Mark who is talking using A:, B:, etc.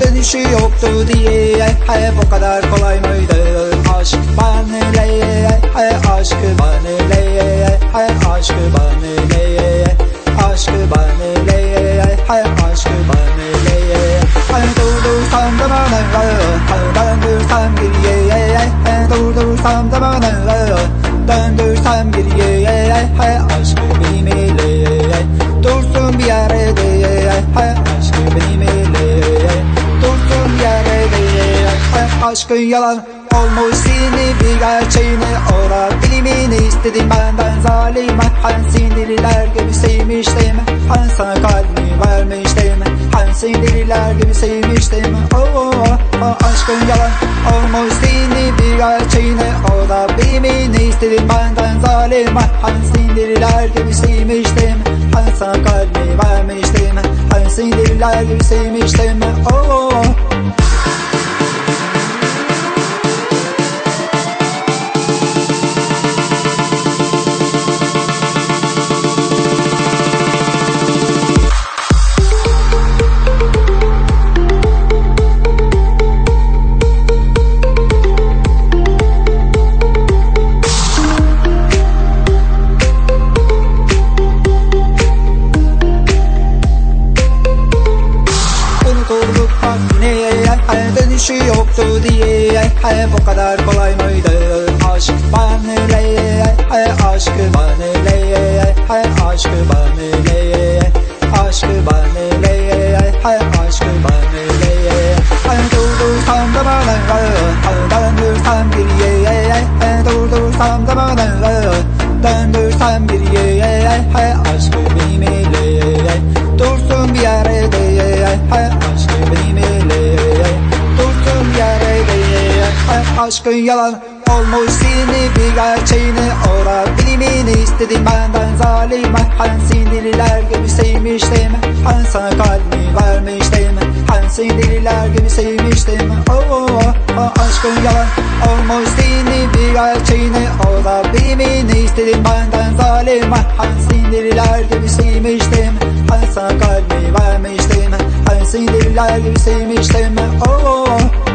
A: dönüşü yoktu diye o kadar kolay mıydı? Aşk bana leye Aşkı bana leye Aşkı bana leye Aşkı bana leye Aşkı bana leye Durdursam zamanı Döndürsem geriye Durdursam zamanı Döndürsem geriye Aşkın yalan olmuş seni bir gerçeğini Ora bilimini istedim benden zalime Hani sinirliler gibi sevmiştim. Hani sana kalbimi vermiştim. Hani sinirliler gibi sevmiştim. Oh, oh, oh, Aşkın yalan olmuş seni bir gerçeğini Ora bilimini istedim benden zalime Hani sinirliler gibi sevmiştim. Hani sana kalbimi vermiştim. Hani sinirliler gibi sevmiştim. Oh, oh, oh. Unutulduk bak yine Her dönüşü yoktu diye Hep o kadar kolay mıydı? Aşk bana leye Aşkı bana leye Aşkı bana leye Aşkı bana leye Aşkı bana leye Durdursam zamanı. Döndürsem geriye Durdursam zamanı. Döndürsem geriye Aşkı benimle Aşkın yalan olmuş seni bir gerçeğini Ora bilimini istedim benden zalime Hani sinirliler gibi sevmiştim Hani sana kalbimi vermiştim Hani sinirliler gibi sevmiştim oh, oh, oh. Aşkın yalan olmuş seni bir gerçeğini Ora bilimini istedim benden zalime Hani sinirliler gibi sevmiştim Hani sana kalbimi vermiştim Hani sinirliler gibi sevmiştim oh, oh, oh.